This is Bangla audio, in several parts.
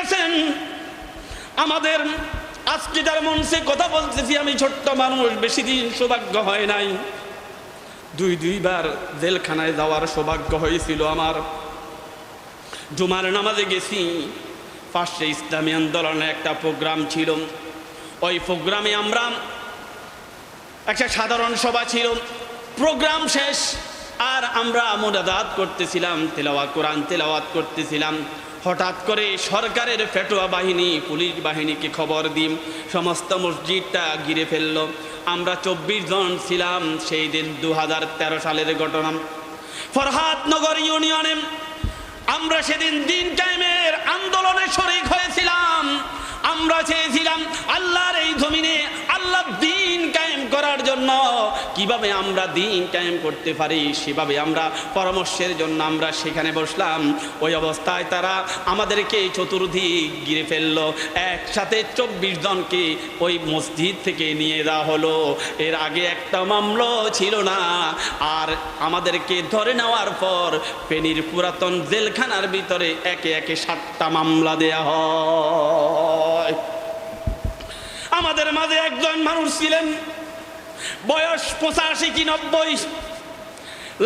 গেছেন। আমাদের আজকে যার মনসে কথা বলতেছি, আমি ছোট্ট মানুষ বেশি দিন সৌভাগ্য হয় নাই। দুই দুইবার জেলখানায় যাওয়ার সৌভাগ্য হয়েছিল আমার। জুমার নামাজে গেছি পাশে ইসলামী আন্দোলনে একটা প্রোগ্রাম ছিল। ওই প্রোগ্রামে আমরা একটা সাধারণ সভা ছিল। প্রোগ্রাম শেষ, আর আমরা মোনাজাত করতেছিলাম, তেলাওয়াত, কোরআন তেলাওয়াত করতেছিলাম। হঠাৎ করে সরকারের ফেটোয়া বাহিনী, পুলিশ বাহিনীকে খবর দিম। সমস্ত মসজিদটা ঘিরে ফেলল। আমরা চব্বিশ জন ছিলাম সেই দিন দু হাজার তেরো সালের ঘটনা। ফরহাদনগর ইউনিয়নে আমরা সেদিন দিন টাইমের আন্দোলনে শরিক হয়েছিলাম। আমরা চেয়েছিলাম আল্লাহর এই জমিনে আল্লাহ দিন জন্য। কীভাবে আমরা দিন কায়েম করতে পারি, সেভাবে আমরা পরামর্শের জন্য আমরা সেখানে বসলাম। ওই অবস্থায় তারা আমাদেরকে চতুর্দিক গিরে ফেলল। একসাথে চব্বিশ জনকে ওই মসজিদ থেকে নিয়ে যাওয়া হলো। এর আগে একটা মামলা ছিল না। আর আমাদেরকে ধরে নেওয়ার পর ফেনীর পুরাতন জেলখানার ভিতরে একে একে সাতটা মামলা দেয়া হয়। আমাদের মাঝে একজন মানুষ ছিলেন। বয়স পঁচাশি কি নব্বই।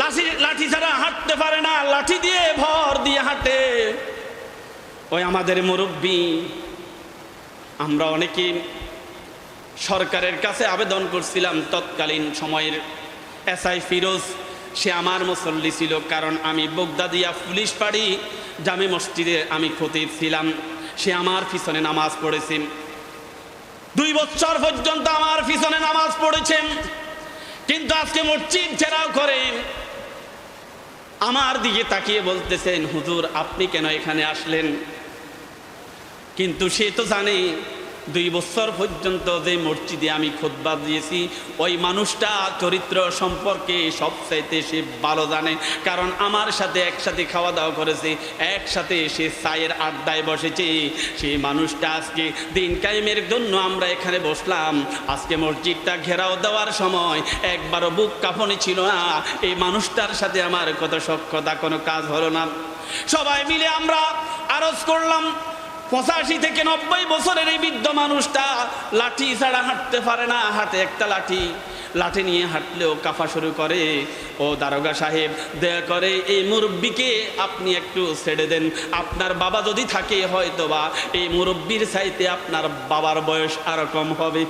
লাঠি লাঠি ছাড়া হাঁটতে পারে না, লাঠি দিয়ে ভর দিয়ে হাঁটে। ওই আমাদের মুরব্বী, আমরা অনেকে সরকারের কাছে আবেদন করছিলাম তৎকালীন সময়ের এসআই ফিরোজ, সে আমার মুসল্লি ছিল, কারণ আমি বগদাদিয়া পুলিশ পাড়ি জামে মসজিদে আমি খতিব ছিলাম। সে আমার পিছনে নামাজ পড়েছে। দুই বছর পর্যন্ত আমার পিছনে নামাজ পড়েছেন। কিন্তু আজকে মসজিদ ছেড়াও করেন। আমার দিকে তাকিয়ে বলতেছেন, হুজুর, আপনি কেন এখানে আসলেন? কিন্তু সে তো জানে দুই বছর পর্যন্ত যে মসজিদে আমি খোদবা দিয়েছি, ওই মানুষটা চরিত্র সম্পর্কে সবচাইতে সে ভালো জানে। কারণ আমার সাথে একসাথে খাওয়া দাওয়া করেছে, একসাথে সে চায়ের আড্ডায় বসেছে। সেই মানুষটা আজকে দিন কায়েমের জন্য আমরা এখানে বসলাম। আজকে মসজিদটা ঘেরাও দেওয়ার সময় একবারও বুক কাঁপনি ছিল না। এই মানুষটার সাথে আমার কত সক্ষতা কোনো কাজ হলো না। সবাই মিলে আমরা আরজ করলাম। পঁচাশি থেকে নব্বই বছরের এই বৃদ্ধ মানুষটা লাঠি ছাড়া হাঁটতে পারে না, হাতে একটা লাঠি। লাঠি নিয়ে হাঁটলেও কাফা শুরু করে। ও দারোগা সাহেব, দয়া করে এই মুরব্বীকে আপনি একটু ছেড়ে দেন। আপনার বাবা যদি থাকে হয়তো বা এই মুরব্বীর চাইতে আপনার বাবার বয়স আরও কম হবে।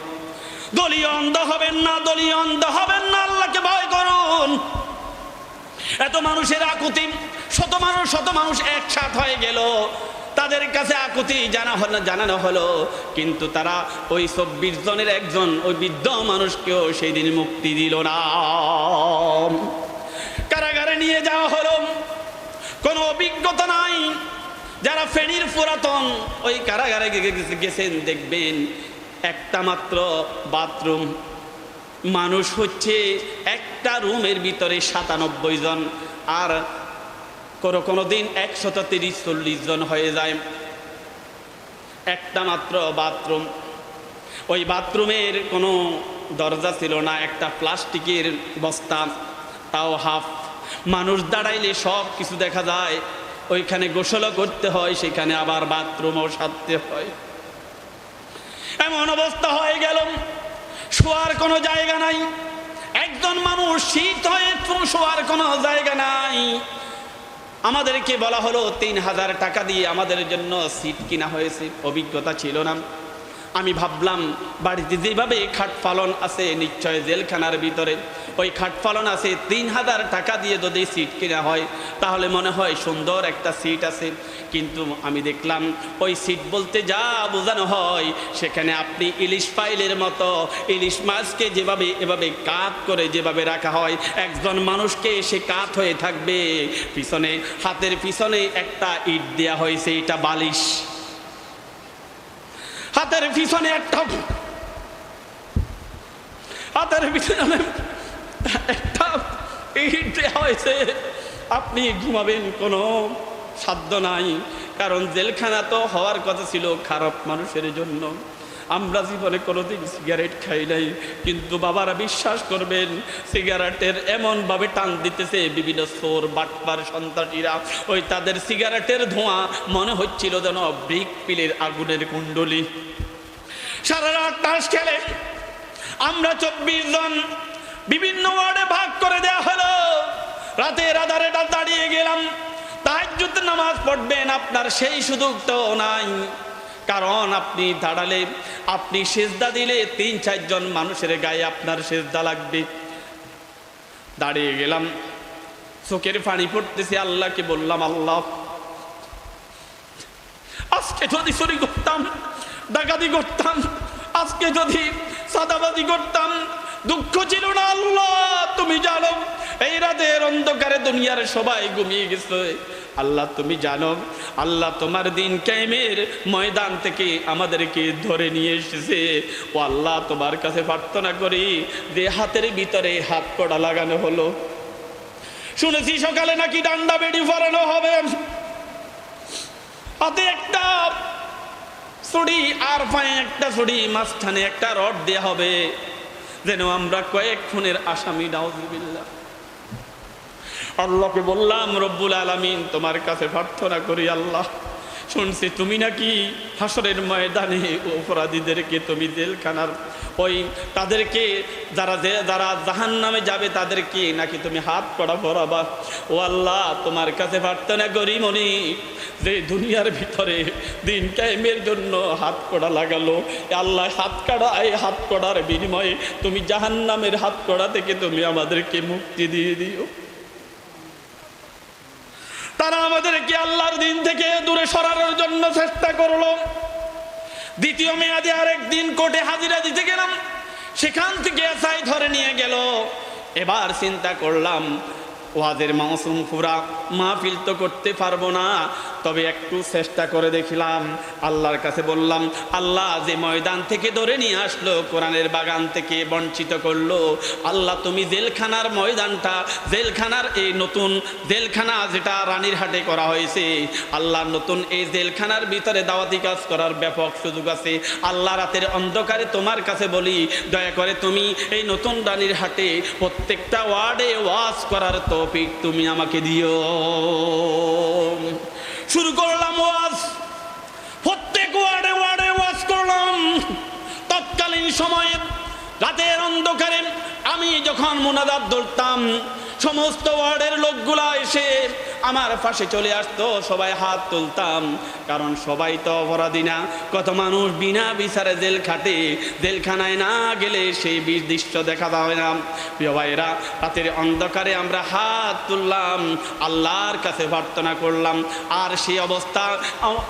দলীয় অন্ধ হবেন না, দলীয় অন্ধ হবেন না, আল্লাহকে ভয় করুন। এত মানুষের আকুতি, শত মানুষ শত মানুষ একসাথ হয়ে গেল। তাদের কাছে আকুতি জানা হলো, জানানো হলো। কিন্তু তারা ওই চব্বিশ জনের একজন, ওই বৃদ্ধ মানুষকেও সেই দিন মুক্তি দিল না। কারাগারে নিয়ে যাওয়া হলো। কোনো অভিজ্ঞতা নাই। যারা ফেনীর পুরাতন, ওই কারাগারে গেছেন, দেখবেন একটা মাত্র বাথরুম মানুষ হচ্ছে, একটা রুমের ভিতরে সাতানব্বই জন। আর কোনো কোনো দিন একশত তিরিশ চল্লিশ জন হয়ে যায়। একটা মাত্র বাথরুম। ওই বাথরুমের কোনো দরজা ছিল না, একটা প্লাস্টিকের বস্তা, তাও হাফ। মানুষ দাঁড়াইলে সব কিছু দেখা যায়। ওইখানে গোসলও করতে হয়, সেখানে আবার বাথরুমও সারতে হয়। এমন অবস্থা হয়ে গেল। শোয়ার কোনো জায়গা নাই। একজন মানুষ শীত হয়ে শোয়ার কোনো জায়গা নাই। আমাদেরকে বলা হলো, তিন হাজার টাকা দিয়ে আমাদের জন্য সিট কিনা হয়েছে। অভিজ্ঞতা ছিল না। আমি ভাবলাম, বাড়িতে যেভাবে খাট পালন আছে, নিশ্চয় জেলখানার ভিতরে, ওই খাট পালন আছে, তিন হাজার টাকা দিয়ে যদি সিট কেনা হয়, তাহলে মনে হয় সুন্দর একটা সিট আছে। কিন্তু আমি দেখলাম, ওই সিট বলতে যা বোঝানো হয়, সেখানে আপনি ইলিশ ফাইলের মতো, ইলিশ মাছকে যেভাবে, এভাবে কাত করে যেভাবে রাখা হয়, একজন মানুষকে সে কাত হয়ে থাকবে। পিছনে, হাতের পিছনে একটা ইট দেয়া হয়েছে, এটা বালিশ। হাতের পিছনে একটা হাতের পিছনে একটা ইট হয়েছে। আপনি ঘুমাবেন কোনো সাধ্য নাই, কারণ জেলখানা তো হওয়ার কথা ছিল খারাপ মানুষের জন্য। আমরা জীবনে কোনোদিন সিগারেট খাই নাই। কিন্তু বাবারা বিশ্বাস করবেন সিগারেটের এমনভাবে টান দিতেছে বিভিন্ন সোর বাটপার সন্তাসীরা ওই তাদের সিগারেটের ধোঁয়া মনে হচ্ছিল যেন ব্রিক পিলের আগুনের কুণ্ডলি। সারা রাত তাস খেলে। আমরা চব্বিশ জন বিভিন্ন ওয়ার্ডে ভাগ করে দেওয়া হলো। রাতে রাধারে দাঁড়িয়ে গেলাম। তাহাজ্জুদ নামাজ পড়বেন, আপনার সেই সুযোগটাও নাই। কারণ আপনি দাঁড়ালে, আপনি সেজদা দিলে তিন, চারজন মানুষের গায়ে আপনার সেজদা লাগবে। দাঁড়িয়ে গেলাম, চোখের পানি পড়তেছে, আল্লাহকে বললাম, আল্লাহ, আজকে যদি চুরি করতাম, ডাকাতি করতাম, আজকে যদি সাদাবাদি করতাম, দুঃখ ছিল না, আল্লাহ, তুমি জানো, এই রাতের অন্ধকারে দুনিয়ার সবাই ঘুমিয়ে গেছে। আল্লাহ, তুমি জানো আল্লাহ তোমার দিন কায়েমের ময়দান থেকে আমাদেরকে ধরে নিয়ে এসেছে। ও আল্লাহ, তোমার কাছে প্রার্থনা করি যে হাতের ভিতরে হাত কড়া লাগানো হলো। শুনেছি সকালে নাকি ডান্ডা বেড়ি ফরানো হবে। হাতে একটা ছড়ি আর পায়ে একটা ছড়ি মাঝখানে একটা রড দেয়া হবে। যেন আমরা কয়েক খুনের আসামি, নাউজুবিল্লাহ। আল্লাহকে বললাম, রব্বুল আলামিন, তোমার কাছে প্রার্থনা করি আল্লাহ। শুনছি তুমি নাকি হাসরের ময়দানে অপরাধীদেরকে তুমি জেলখানার ওই তাদেরকে যারা যারা জাহান নামে যাবে তাদেরকে নাকি তুমি হাত করা ভরাবা ও আল্লাহ, তোমার কাছে প্রার্থনা করি মনি, যে দুনিয়ার ভিতরে দিন কায়েমের জন্য হাত কড়া লাগালো। আল্লাহ, হাত কাড়া এই হাত কড়ার বিনিময়ে তুমি জাহান নামের হাত কড়া থেকে তুমি আমাদেরকে মুক্তি দিয়ে দিও। তারা আমাদেরকে আল্লাহর দিন থেকে দূরে সরানোর জন্য চেষ্টা করল। দ্বিতীয় মেয়াদে আরেকদিন কোর্টে হাজিরা দিতে গেলাম। সেখান থেকে এসআই ধরে নিয়ে গেল। এবার চিন্তা করলাম ওয়াদের মৌসুম ফুরা মাহফিল তো করতে পারব না। তবে একটু চেষ্টা করে দেখলাম। আল্লাহর কাছে বললাম, আল্লাহ যে ময়দান থেকে ধরে নিয়ে আসলো, কোরআনের বাগান থেকে বঞ্চিত করল, আল্লাহ তুমি জেলখানার ময়দানটা, জেলখানার এই নতুন জেলখানা যেটা রানীর হাটে করা হয়েছে আল্লাহ নতুন এই জেলখানার ভিতরে দাওয়াতি কাজ করার ব্যাপক সুযোগ আছে। আল্লাহ রাতের অন্ধকারে তোমার কাছে বলি, দয়া করে তুমি এই নতুন রানীর হাটে প্রত্যেকটা ওয়ার্ডে ওয়াজ করার তৌফিক তুমি আমাকে দিও। শুরু করলাম ওয়াজ। প্রত্যেক ওয়ার্ডে ওয়ার্ডে ওয়াজ করলাম। তৎকালীন সময়ে রাতের অন্ধকারে আমি যখন মোনাজাত ধরতাম, সমস্ত ওয়ার্ডের লোকগুলা এসে আমার পাশে চলে আসতো, সবাই হাত তুলতাম। কারণ সবাই তো অপরাধী না। কত মানুষ বিনা বিচারে জেল খাটে, জেলখানায় না গেলে সেই বীর দৃশ্য দেখা যাবে না। প্রিয় ভাইরা রাতের অন্ধকারে আমরা হাত তুললাম, আল্লাহর কাছে প্রার্থনা করলাম। আর সেই অবস্থা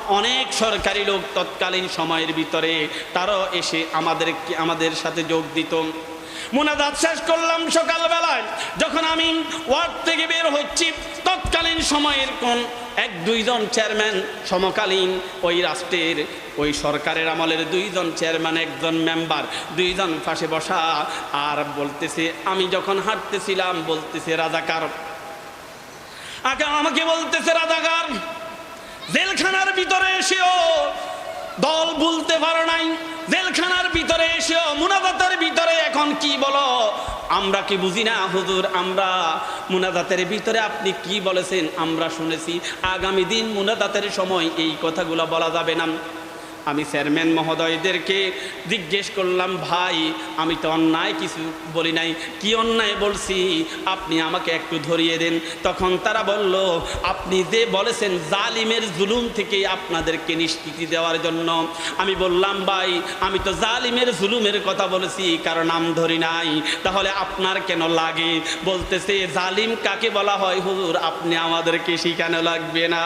অনেক সরকারি লোক তৎকালীন সময়ের ভিতরে, তারাও এসে আমাদের আমাদের সাথে যোগ দিত। মোনাজাত শেষ করলাম সকালবেলায়। যখন আমি ওয়ার্ড থেকে বের হচ্ছি, তৎকালীন সময়ের কোন এক দুইজন চেয়ারম্যান, সমকালীন ওই রাষ্ট্রের, ওই সরকারের আমলের দুইজন চেয়ারম্যান, একজন মেম্বার, দুইজন পাশে বসা, আর বলতেছে, আমি যখন হাঁটতেছিলাম, বলতেছে, রাজাকার। আগে আমাকে বলতেছে, রাজাকার, জেলখানার ভিতরে এসেও দল বলতে পারো নাই। জেলখানার ভিতরে এসেও মুনাজাতের ভিতরে। এখন কি বলো? আমরা কি বুঝি না, হুজুর, আমরা মুনাজাতের ভিতরে আপনি কি বলেছেন? আমরা শুনেছি, আগামী দিন মুনাজাতের সময় এই কথাগুলো বলা যাবে না। আমি চেয়ারম্যান মহোদয়দেরকে জিজ্ঞেস করলাম, ভাই, আমি তো অন্যায় কিছু বলি নাই। কি অন্যায় বলছি? আপনি আমাকে একটু ধরিয়ে দেন। তখন তারা বলল, আপনি যে বলেছেন জালিমের জুলুম থেকে আপনাদেরকে নিষ্কৃতি দেওয়ার জন্য। আমি বললাম, ভাই, আমি তো জালিমের জুলুমের কথা বলেছি, কারণ নাম ধরি নাই। তাহলে আপনার কেন লাগে? বলতেছে, জালিম কাকে বলা হয়? হুজুর, আপনি আমাদেরকে শিখানো লাগবে না।